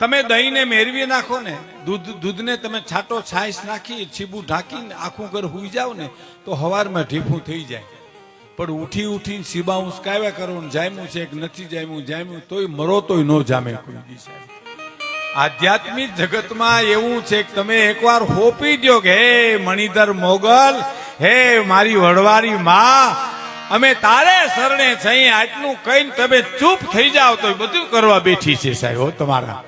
તમે દહીંને મેળવી નાખો ને, દૂધ, દૂધને તમે છાંટો છાશ નાખી, છીબું ઢાંકીને આખું ઘર હુઈ જાવ ને, તો હવારમાં ઢીફું થઈ જાય. પણ ઉઠી ઉઠીને સીબા ઉસકાવ્યા કરો ને, જામ્યું છે કે નથી જામ્યું જામ્યું, તોય મરો તોય ન જામે કોઈ સાહેબ. આધ્યાત્મિક જગતમાં એવું છે કે તમે એકવાર હોપી દો કે, હે મણિધર મોગલ, હે મારી વડવારી માં, અમે તારે શરણે થઈ આટલું કહીને તમે ચૂપ થઈ જાઓ તો બધું કરવા બેઠી છે સાહેબ તમારા.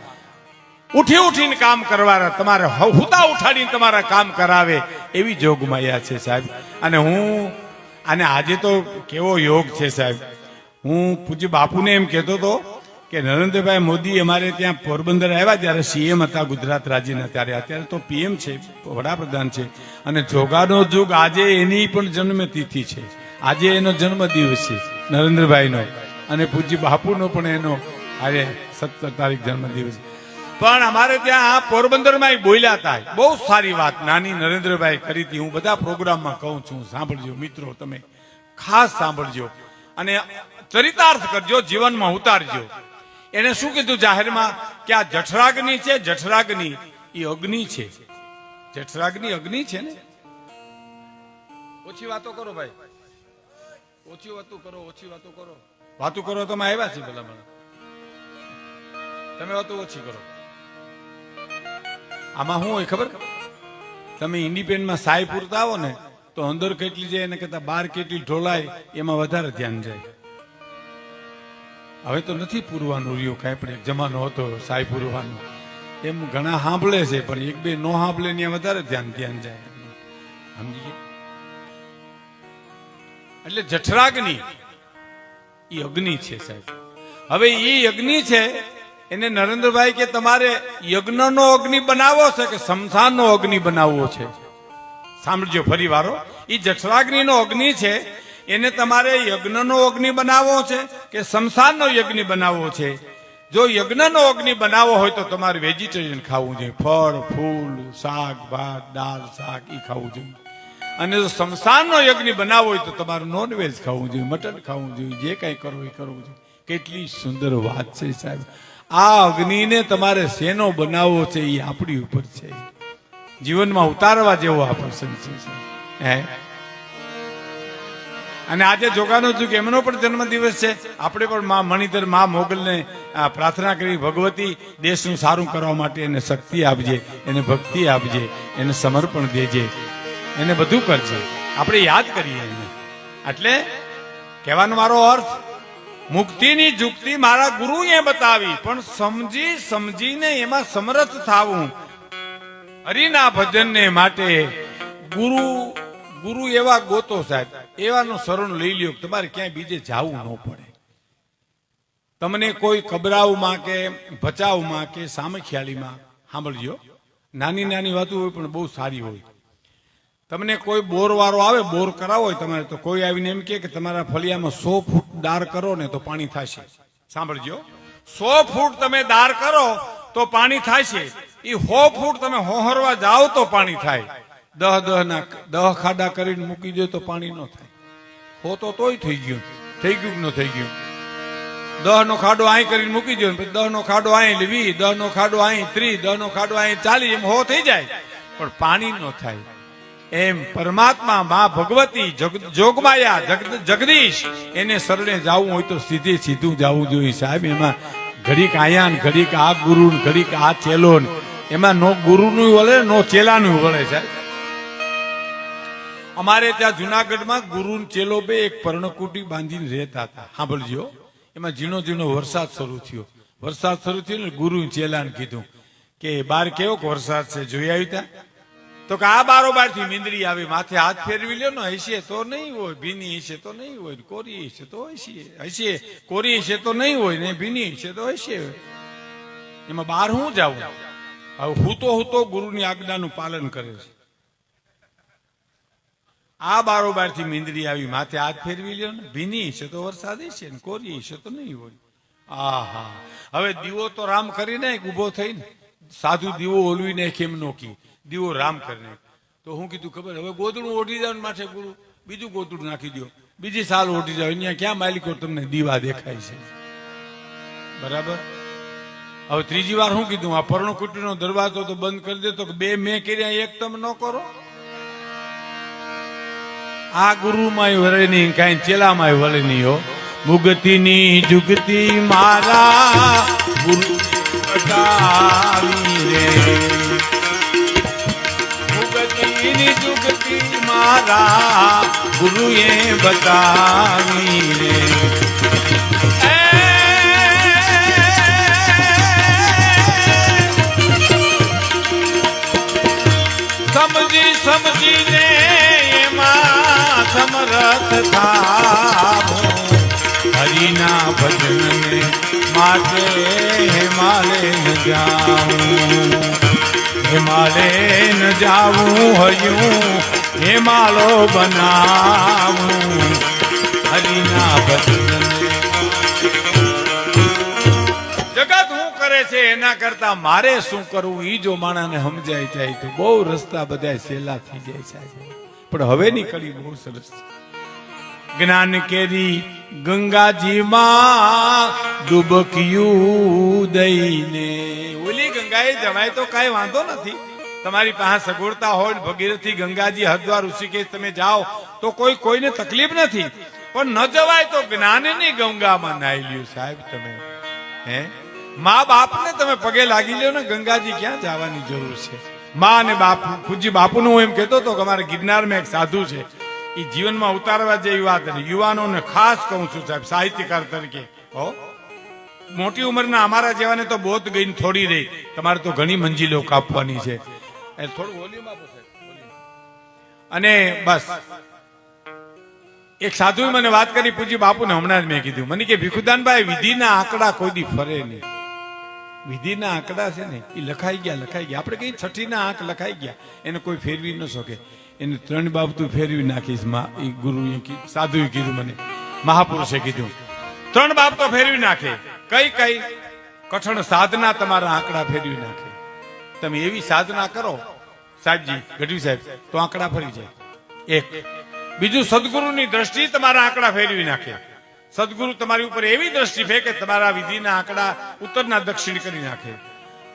ઉઠી ઉઠીને કામ કરવાના. તમારે હુદા ઉઠાડીને તમારા કામ કરાવે એવી જોગમાયા છે સાહેબ. અને હું, અને આજે તો કેવો યોગ છે સાહેબ. હું પૂજ્ય બાપુને એમ કહેતો હતો કે નરેન્દ્રભાઈ મોદી અમારે ત્યાં પોરબંદર આવ્યા જ્યારે સીએમ હતા ગુજરાત રાજ્યના ત્યારે. અત્યારે તો પીએમ છે, વડાપ્રધાન છે. અને જોગાનો જુગ આજે એની પણ જન્મતિથિ છે. આજે એનો જન્મ દિવસ છે નરેન્દ્રભાઈનો. અને પૂજ્ય બાપુનો પણ એનો આજે સત્તર તારીખ જન્મ દિવસ પણ અમારે ત્યાં પોરબંદરમાં ય બોલ્યા હતા બહુ સારી વાત. નાની નરેન્દ્રભાઈ કરી હતી. હું બધા પ્રોગ્રામમાં કહું છું, સાંભળજો મિત્રો તમે. ખાસ સાંભળજો. અને ચરિતાર્થ કરજો, જીવનમાં ઉતારજો. એને શું કીધું જાહેરમાં? કે આ જઠરાગ્નિ છે, જઠરાગ્નિ એ અગ્નિ છે. જઠરાગ્નિ અગ્નિ છે ને? ઓછી વાતો કરો ભાઈ. ઓછી વાતો કરો, ઓછી વાતો કરો. વાતો કરો તમે આવ્યા છે ભલા મને તમે વાતો ઓછી કરો. આમાં શું હોય ખબર? તમે ઇન્ડિપેન્ડમાં સાય પૂરતા આવો ને, તો અંદર કેટલી જાય કરતા બાર કેટલી ઢોલાય, એમાં વધારે ધ્યાન જાય. હવે તો નથી પૂરવાનું રહ્યું કાંઈ પણ એક જમાનો હતો સાય પૂરવાનો. એમ ઘણા સાંભળે છે, પણ એક બે નો સાંભળે ને વધારે ધ્યાન ધ્યાન જાય. સમજીએ? એટલે જઠરાગ્નિ એ અગ્નિ છે સાહેબ. હવે એ અગ્નિ છે એને નરેન્દ્રભાઈ કે તમારે યજ્ઞનો અગ્નિ બનાવવો છે કે શમશાનનો અગ્નિ બનાવવો છે? સાંભળજો ફરી વારો. એ જઠરાગ્નિનો અગ્નિ છે. એને તમારે યજ્ઞનો અગ્નિ બનાવવો છે કે શમશાનનો યજ્ઞ બનાવવો છે? જો યજ્ઞનો અગ્નિ બનાવવો હોય તો તમારે વેજીટેરિયન ખાવું જોઈએ. ફળ, ફૂલ, શાક, ભાત, દાળ, શાક એ ખાવું જોઈએ. અને જો શમશાનનો યજ્ઞ બનાવવો હોય તો તમારે નોનવેજ ખાવું જોઈએ, મટન ખાવું જોઈએ, જે કાંઈ કરવું એ કરવું જોઈએ. કેટલી સુંદર વાત છે સાહેબ. આ અગ્નિને તમારે શેનો બનાવવો છે એ આપણી ઉપર છે. જીવનમાં ઉતારવા જેવો આ પ્રસંગ છે હે? અને આજે જોગાનો જુગ એમનો પણ જન્મદિવસ છે. આપણે પણ મા મણિધર, મા મોગલને પ્રાર્થના કરી ભગવતી દેશનું સારું કરવા માટે એને શક્તિ આપજે, એને ભક્તિ આપજે, એને સમર્પણ દેજે, એને બધું કરજે. આપણે યાદ કરીએ એને. એટલે કહેવાનો મારો અર્થ મુક્તિની જુક્તિ મારા ગુરુએ બતાવી, પણ સમજી, સમજીને એમાં સમરથ થાવું. હરિના ભજનને માટે ગુરુ ગુરુ એવા ગોતો સાહેબ, એવાનું શરણ લઈ લ્યો, તમારે ક્યાંય બીજે જાવું ન પડે. તમને કોઈ કબરાવમાં કે ભચાવમાં કે સામખિયાળીમાં સાંભળજો. નાની નાની વાતો હોય પણ બહુ સારી હોય. તમને કોઈ બોર વાળો આવે, બોર કરાવો હોય તમારે, તો કોઈ આવીને એમ કે તમારા ફળિયામાં સો ફૂટ દાર કરો ને તો પાણી થશે. સાંભળજો. સો ફૂટ તમે દાર કરો તો પાણી થશે. એ હો ફૂટ તમે હોહરવા જાઓ તો પાણી થાય. દહ દહ ના દહ ખાડા કરીને મૂકી દો તો પાણી ન થાય. હો તો તોય થઈ ગયું. થઈ ગયું ન થઈ ગયું? દહ નો ખાડો અહીં કરીને મૂકી દો દહ નો ખાડો અહીં વી દહ નો ખાડો અહીં ત્રીસ દહ નો ખાડો અહીં ચાલી એમ હો થઈ જાય. પણ પાણી ન થાય. એમ પરમાત્મા મા ભગવતી જોગમાયા જગદીશ. એને શરણે જવું હોય તો સીધે સીધું જવું જોઈએ સાહેબ. એમાં ઘડીક આયા ઘડીક આ ગુરુ ઘડીક આ ચેલો એમાં નો ગુરુનું વળે, નો ચેલાનું વળે સાહેબ. અમારે ત્યાં જુનાગઢમાં ગુરુ ચેલો બે એક પર્ણકુટી બાંધીને રહેતા હતા. સાંભળજો. એમાં ઝીણો ઝીણો વરસાદ શરૂ થયો. વરસાદ શરૂ થયો ને ગુરુ ચેલાને કીધું કે, બાર કેવો વરસાદ છે? જોઈ આવ્યું ત્યાં? તો કે આ બારોબારથી મીંદડી આવી, માથે હાથ ફેરવી લ્યો ને હસીએ તો નહીં હોય, ભીની હશે તો નહીં હોય, કોરી હશે તો હશે હસીએ કોરી હશે તો નહીં હોય ને, ભીની હશે તો હશે. એમાં બહાર હું જાઉં? હવે હું તો હું તો ગુરુની આજ્ઞાનું પાલન કરે છે. આ બારોબારથી મીંદડી આવી, માથે હાથ ફેરવી લ્યો ને, ભીની હશે તો વરસાદ હશે ને, કોરી હશે તો નહીં હોય. આહા. હવે દીવો તો રામ કરી નાખ ઊભો થઈને સાધુ દીવો ઓલવી નાખ એમ કી દીવો રામ કરીને. તો હું કીધું, ખબર, હવે ગોદડું ઓઢી જાવ માથે ગુરુ બીજું ગોદડું નાખી દો બીજી સાલ ઓઢી જાવ અહીંયા ક્યાં માલિકો તમને દીવા દેખાય છે? બરાબર? હવે ત્રીજી વાર શું કીધું, આ પર્ણકુટીનો દરવાજો તો બંધ કરી દેતો કે બે મેં કર્યા, એક તમે ન કરો. આ ગુરુમાંય વરે નહીં, કાંઈ ચેલામાંય વરે નહીં હો. મુગતીની જુગતી મારા ગુરુ મારા ગુરુએ બતાવી રે. સમજી સમજીને એમાં સમરથ થાવો. હરિના ભજનને માટે હિમાલય ન જાઉં હિમાલય ન જાવું હયું હિમાલો બનાવું હરિના ભજન જગત શું કરે છે એના કરતા મારે શું કરવું? એ જો માણાને સમજાય જાય તો બહુ રસ્તા બધા સહેલા થઈ જાય છે પણ હવે ની કડી બહુ સરસ. છે. જ્ઞાન કેરી ગંગાજીમાં ડૂબક્યું દઈને. ઓલી ગંગાએ જવાય તો કાંઈ વાંધો નથી. તમારી પાસે સગવડતા હોય ભગીરથી ગંગાજી, હરદ્વાર, ઋષિકેશ તમે જાઓ તો કોઈ કોઈને તકલીફ નથી. પણ ન જવાય તો જ્ઞાનની ગંગામાં નાઈ લ્યો સાહેબ તમે. હે? મા બાપને તમે પગે લાગી લ્યો ને ગંગાજી ક્યાં જવાની જરૂર છે? મા અને બાપ પૂજી બાપુનું હું એમ કહેતો હતો કે અમારે ગિરનારમાં એક સાધુ છે. એ જીવનમાં ઉતારવા જેવી વાત નથી. યુવાનોને ખાસ કહું છું સાહેબ, સાહિત્યકાર તરીકે. હો? મોટી ઉંમરના અમારા જેવાને તો બોધ ગઈને થોડી રહી. તમારે તો ઘણી મંજિલો કાપવાની છે. થોડું વોલ્યુમ આપો અને બસ. એક સાધુએ મને વાત કરી પૂજી બાપુને હમણાં જ મેં કીધું. મને કે, ભીખુદાનભાઈ, વિધિના આંકડા કોઈ ફરે નહીં. વિધિના આંકડા છે ને એ લખાઈ ગયા લખાઈ ગયા. આપણે કઈ છઠ્ઠીના આંક લખાઈ ગયા. એને કોઈ ફેરવી ન શકે. એને ત્રણ બાબતું ફેરવી નાખીશ મા એ ગુરુએ સાધુ સાધુએ કીધું મને. મહાપુરુષે કીધું. ત્રણ બાબતો ફેરવી નાખે. કઈ કઈ? કઠણ સાધના તમારા આંકડા ફેરવી નાખે. તમે એવી સાધના કરો, સાહેબજી, ગઢવી સાહેબ, તો આંકડા ફરી જાય. એક. બીજું, સદગુરુની દ્રષ્ટિ તમારા આંકડા ફેરવી નાખે. સદગુરુ તમારી ઉપર એવી દ્રષ્ટિ ફેંકે તમારા વિધિના આંકડા ઉત્તરના દક્ષિણ કરી નાખે.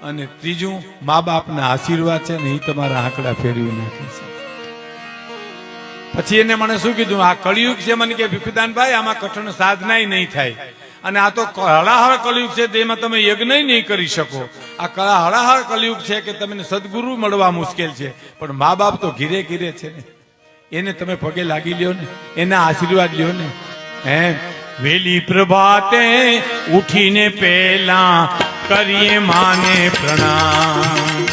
અને ત્રીજું મા બાપના આશીર્વાદ છે ને એ તમારા આંકડા ફેરવી નાખે છે. પછી એને મને શું કીધું? આ કળિયુગ છે, મને કે ભીખુદાનભાઈ, આમાં કઠણ સાધના નહીં થાય. અને આ તો હળાહળ કલયુગ છે, તેમાં તમે યજ્ઞ નહીં કરી શકો. આ કળા હળાહળ કલયુગ છે કે તમને સદગુરુ મળવા મુશ્કેલ છે. પણ મા બાપ તો ઘીરે ઘીરે છે ને. એને તમે પગે લાગી લ્યો ને, એના આશીર્વાદ લ્યો ને. હે? વેલી પ્રભાતે ઉઠીને પેલા કરીએ માને પ્રણામ.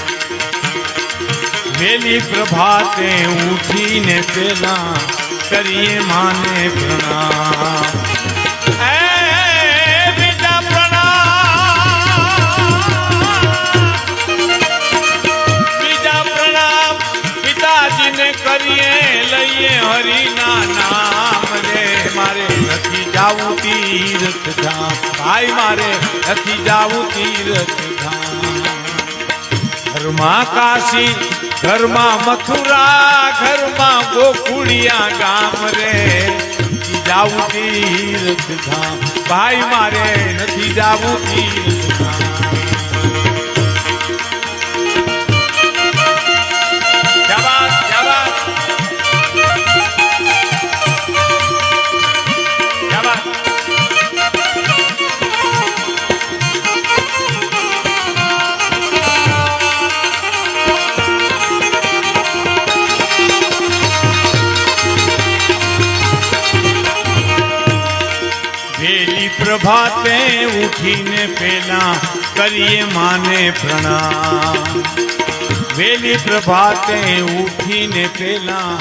વેલી પ્રભાતે ઉઠીને પેલા કરીએ માને પ્રણામ. તીર્થ ધામ ભાઈ, મારે નથી જાવું તીર્થ ધામ ઘરમાં કાશી, ઘરમાં મથુરા, ઘરમાં ગોકુળિયા ગામ રે. જાવું તીર્થ ધામ ભાઈ, મારે નથી જાવું તીર્થ ધામ પ્રભાતે ઉઠીને પેલા કરીએ માને પ્રણામ. વેલી પ્રભાતે ઉઠીને પેલા